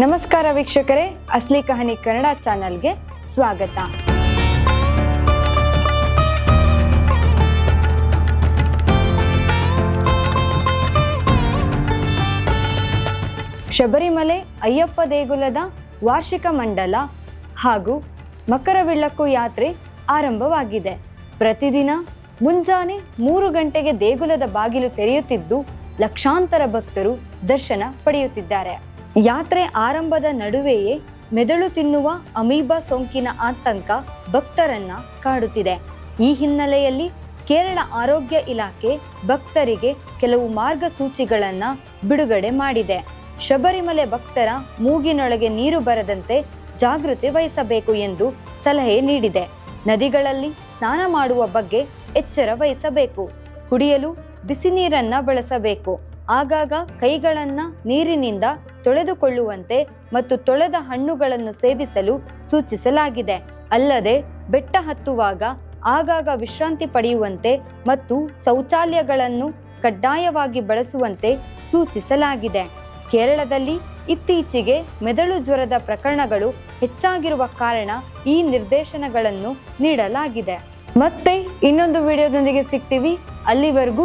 ನಮಸ್ಕಾರ ವೀಕ್ಷಕರೇ, ಅಸ್ಲಿ ಕಹನಿ ಕನ್ನಡ ಚಾನೆಲ್ಗೆ ಸ್ವಾಗತ. ಶಬರಿಮಲೆ ಅಯ್ಯಪ್ಪ ದೇಗುಲದ ವಾರ್ಷಿಕ ಮಂಡಲ ಹಾಗೂ ಮಕರವಿಳ್ಳಕ್ಕು ಯಾತ್ರೆ ಆರಂಭವಾಗಿದೆ. ಪ್ರತಿದಿನ ಮುಂಜಾನೆ ಮೂರು ಗಂಟೆಗೆ ದೇಗುಲದ ಬಾಗಿಲು ತೆರೆಯುತ್ತಿದ್ದು ಲಕ್ಷಾಂತರ ಭಕ್ತರು ದರ್ಶನ ಪಡೆಯುತ್ತಿದ್ದಾರೆ. ಯಾತ್ರೆ ಆರಂಭದ ನಡುವೆಯೇ ಮೆದುಳು ತಿನ್ನುವ ಅಮೀಬಾ ಸೋಂಕಿನ ಆತಂಕ ಭಕ್ತರನ್ನ ಕಾಡುತ್ತಿದೆ. ಈ ಹಿನ್ನೆಲೆಯಲ್ಲಿ ಕೇರಳ ಆರೋಗ್ಯ ಇಲಾಖೆ ಭಕ್ತರಿಗೆ ಕೆಲವು ಮಾರ್ಗಸೂಚಿಗಳನ್ನು ಬಿಡುಗಡೆ ಮಾಡಿದೆ. ಶಬರಿಮಲೆ ಭಕ್ತರ ಮೂಗಿನೊಳಗೆ ನೀರು ಬರದಂತೆ ಜಾಗೃತಿ ವಹಿಸಬೇಕು ಎಂದು ಸಲಹೆ ನೀಡಿದೆ. ನದಿಗಳಲ್ಲಿ ಸ್ನಾನ ಮಾಡುವ ಬಗ್ಗೆ ಎಚ್ಚರ ವಹಿಸಬೇಕು. ಕುಡಿಯಲು ಬಿಸಿ ನೀರನ್ನ ಬಳಸಬೇಕು. ಆಗಾಗ ಕೈಗಳನ್ನ ನೀರಿನಿಂದ ತೊಳೆದುಕೊಳ್ಳುವಂತೆ ಮತ್ತು ತೊಳೆದ ಹಣ್ಣುಗಳನ್ನು ಸೇವಿಸಲು ಸೂಚಿಸಲಾಗಿದೆ. ಅಲ್ಲದೆ ಬೆಟ್ಟ ಹತ್ತುವಾಗ ಆಗಾಗ ವಿಶ್ರಾಂತಿ ಪಡೆಯುವಂತೆ ಮತ್ತು ಶೌಚಾಲಯಗಳನ್ನು ಕಡ್ಡಾಯವಾಗಿ ಬಳಸುವಂತೆ ಸೂಚಿಸಲಾಗಿದೆ. ಕೇರಳದಲ್ಲಿ ಇತ್ತೀಚೆಗೆ ಮೆದಳು ಜ್ವರದ ಪ್ರಕರಣಗಳು ಹೆಚ್ಚಾಗಿರುವ ಕಾರಣ ಈ ನಿರ್ದೇಶನಗಳನ್ನು ನೀಡಲಾಗಿದೆ. ಮತ್ತೆ ಇನ್ನೊಂದು ವಿಡಿಯೋದೊಂದಿಗೆ ಸಿಗ್ತೀವಿ. ಅಲ್ಲಿವರೆಗೂ